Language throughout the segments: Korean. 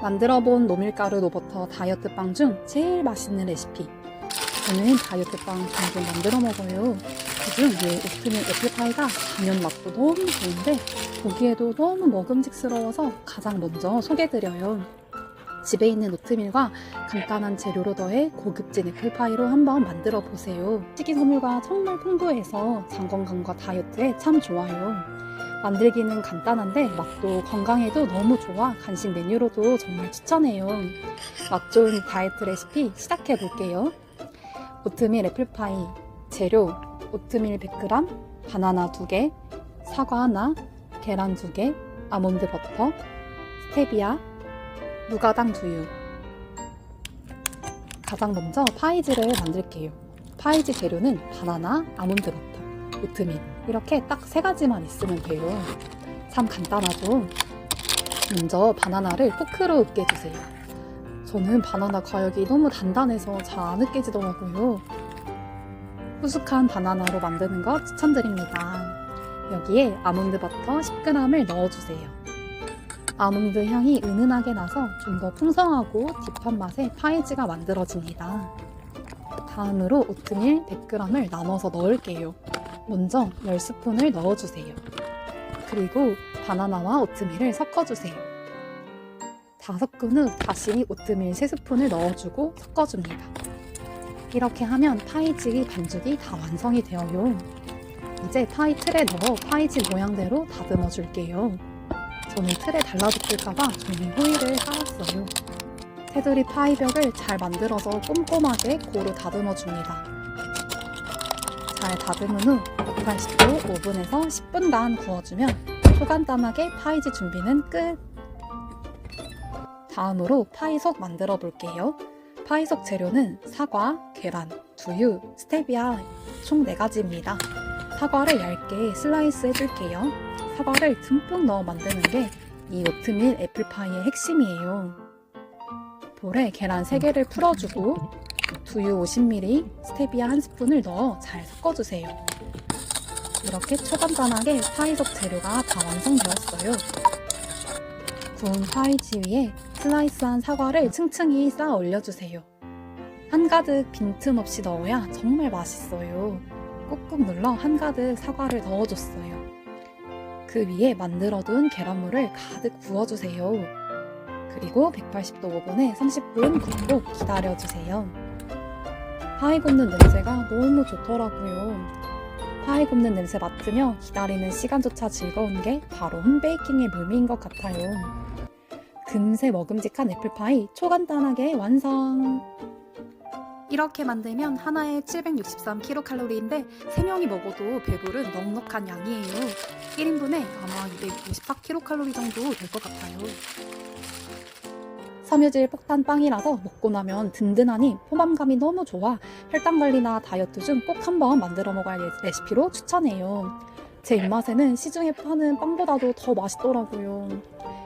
만들어 본 노밀가루 노버터 다이어트 빵 중 제일 맛있는 레시피. 저는 다이어트 빵 종종 만들어 먹어요. 그중 이 오트밀 애플파이가 단연 맛도 너무 좋은데 보기에도 너무 먹음직스러워서 가장 먼저 소개드려요. 집에 있는 오트밀과 간단한 재료로 더해 고급진 애플파이로 한번 만들어 보세요. 식이섬유가 정말 풍부해서 장 건강과 다이어트에 참 좋아요. 만들기는 간단한데 맛도 건강에도 너무 좋아 간식 메뉴로도 정말 추천해요. 맛 좋은 다이어트 레시피 시작해 볼게요. 오트밀 애플파이 재료 오트밀 100g, 바나나 2개, 사과 하나, 계란 2개, 아몬드 버터, 스테비아, 무가당 두유. 가장 먼저 파이즈를 만들게요. 파이즈 재료는 바나나, 아몬드 버터, 오트밀 이렇게 딱 세 가지만 있으면 돼요. 참 간단하죠? 먼저 바나나를 포크로 으깨주세요. 저는 바나나 과육이 너무 단단해서 잘 안 으깨지더라고요. 후숙한 바나나로 만드는 거 추천드립니다. 여기에 아몬드 버터 10g을 넣어주세요. 아몬드 향이 은은하게 나서 좀 더 풍성하고 딥한 맛의 파이즈가 만들어집니다. 다음으로 오트밀 100g을 나눠서 넣을게요. 먼저 10스푼을 넣어주세요. 그리고 바나나와 오트밀을 섞어주세요. 다 섞은 후 다시 오트밀 3스푼을 넣어주고 섞어줍니다. 이렇게 하면 파이지 반죽이 다 완성이 되어요. 이제 파이 틀에 넣어 파이지 모양대로 다듬어 줄게요. 저는 틀에 달라붙을까봐 종이 호일을 깔았어요. 테두리 파이벽을 잘 만들어서 꼼꼼하게 고루 다듬어 줍니다. 잘 다듬은 후 180도 오븐에서 10분간 구워주면 초간단하게 파이지 준비는 끝! 다음으로 파이속 만들어 볼게요. 파이속 재료는 사과, 계란, 두유, 스테비아 총 4가지입니다. 사과를 얇게 슬라이스 해줄게요. 사과를 듬뿍 넣어 만드는 게 이 오트밀 애플파이의 핵심이에요. 볼에 계란 3개를 풀어주고 두유 50ml, 스테비아 1스푼을 넣어 잘 섞어주세요. 이렇게 초간단하게 파이속 재료가 다 완성되었어요. 구운 파이지 위에 슬라이스한 사과를 층층이 쌓아 올려주세요. 한가득 빈틈없이 넣어야 정말 맛있어요. 꾹꾹 눌러 한가득 사과를 넣어줬어요. 그 위에 만들어둔 계란물을 가득 부어주세요. 그리고 180도 오븐에 30분 굽고 기다려주세요. 파이 굽는 냄새가 너무 좋더라고요. 파이 굽는 냄새 맡으며 기다리는 시간조차 즐거운 게 바로 홈베이킹의 묘미인 것 같아요. 금세 먹음직한 애플파이 초간단하게 완성! 이렇게 만들면 하나에 763kcal인데 3명이 먹어도 배부른 넉넉한 양이에요. 1인분에 아마 254kcal 정도 될 것 같아요. 섬유질 폭탄 빵이라서 먹고 나면 든든하니 포만감이 너무 좋아 혈당 관리나 다이어트 중 꼭 한번 만들어 먹어야 할 레시피로 추천해요. 제 입맛에는 시중에 파는 빵보다도 더 맛있더라고요.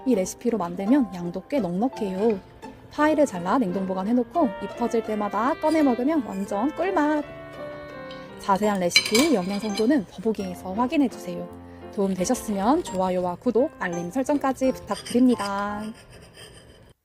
이 레시피로 만들면 양도 꽤 넉넉해요. 파이를 잘라 냉동 보관해놓고 입 터질 때마다 꺼내 먹으면 완전 꿀맛! 자세한 레시피, 영양 성분은 더보기에서 확인해주세요. 도움 되셨으면 좋아요와 구독, 알림 설정까지 부탁드립니다.